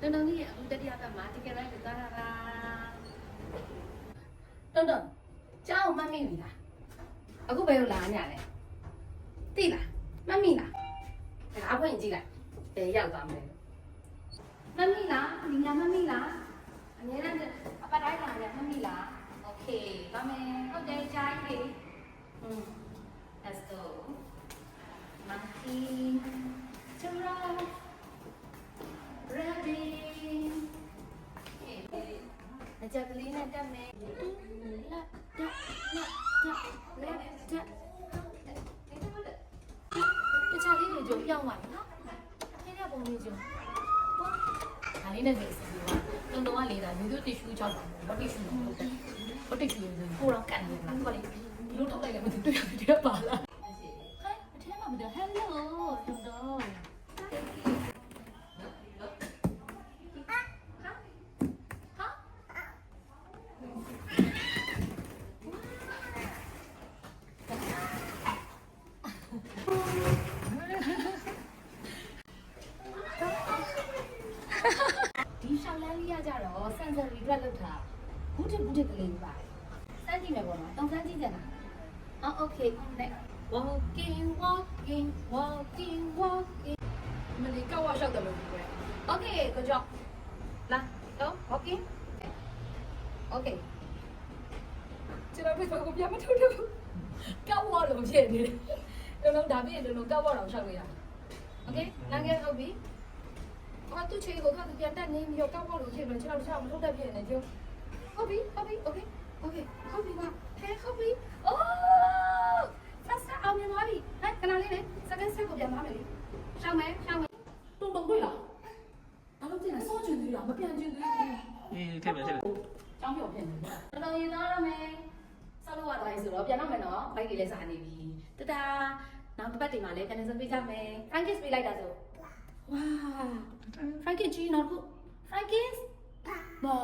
တုံတုံကြီးအခုတတိယပတ်မှာတကယ်လိုက်သွားတာလားတုံတုံကြောက်မမိပြီလားအခုဘယ်လိုလာညလဲသိလားမမိလားဒါအဖွင့်ကြည့်လိုက်ဘယ်ရောက်သွားမလဲမမိလားဒီညာမမိလားအများနဲ့အပတ်တိုင်းလာတယ်မမိလားโอเคပါမယ်ဟုတ်တယ်ကြားပြီอืม ကြက်ကလေးနဲ့တက်မယ်လက်တက်လက်တက်လက်တက်တခြားလေးတွေကြုံပြောင်းပါနော်ထိတဲ့ပုံလေးကြုံပေါ့ဒါလေးနဲ့ဆိုအစီအစဉ်ကတုံတုံကလေးတာလူတို့တီရှူးချောက်တာဘောတီရှူးလို့တက်ဘောတီရှူးဆိုကိုတော့ကန်နေလားကိုလေးဒီလိုထုတ်လိုက်လည်းမသိတွေ့ရပါလားဟဲ့အထဲမှာမတယ် hello တုံတုံ ဒီရှောင်းလန်းလေးရ ကြတော့ sensory အတွက်လောက်တာဘူးတစ်ဘူးတစ်ကလေးပါစမ်းကြည့်မယ်ပေါ့နော်တောင်းစမ်းကြည့်ကြလားအော် okay next walking walking walking walking မလီကောက်ဝါရှောက်တယ်လို့ပြောတယ် okay good job လာတော့ walking okay ကျွန်တော်ပြတော့ကိုပြမထုတ်တော့ကောက်ဝါလို့ဖြစ်နေတယ်လုံးလုံးဒါပြည့်လုံးလုံးကောက်ဝါတော့ရှောက်လို့ရ okay နားငယ်ဟုတ်ပြီ အော်သူချေကိုခါသူပြန်တက်နေပြီးတော့ကောက်ပေါက်လို့ဖြစ်လို့ကျွန်တော်ချက်မထုတ်တတ်ဖြစ်နေကြဟုတ်ပြီဟုတ်ပြီ okay okay ဟုတ်ပြီပါဟဲဟုတ်ပြီ oh ဆက်ဆက်အောင်မြင်သွားပြီဟဲ့ခဏလေးလေ second set ကိုပြန်သွားမယ်လေရှောင်းမယ်ရှောင်းမယ်တုံတုံတွေ့လားဘာလို့ပြန်လဲစောချင်သေးလားမပြန်ချင်သေးဘူးအေးထည့်မယ်ထည့်မယ်ကျောင်းပြောင်းဖြစ်နေတယ်တော်တော်ရင်သွားရမယ်ဆောက်လို့ရသွားပြီဆိုတော့ပြန်တော့မယ်နော်ဘိုက်ကြီးလည်းစားနေပြီတတာနောက်တစ်ပတ်တင်မှာလည်းကန်ဆယ်ပေးကြမယ် Frankis ပေးလိုက်တာဆို ဝါ Frankis ကြီးနောက်ခု Frankis ဘာ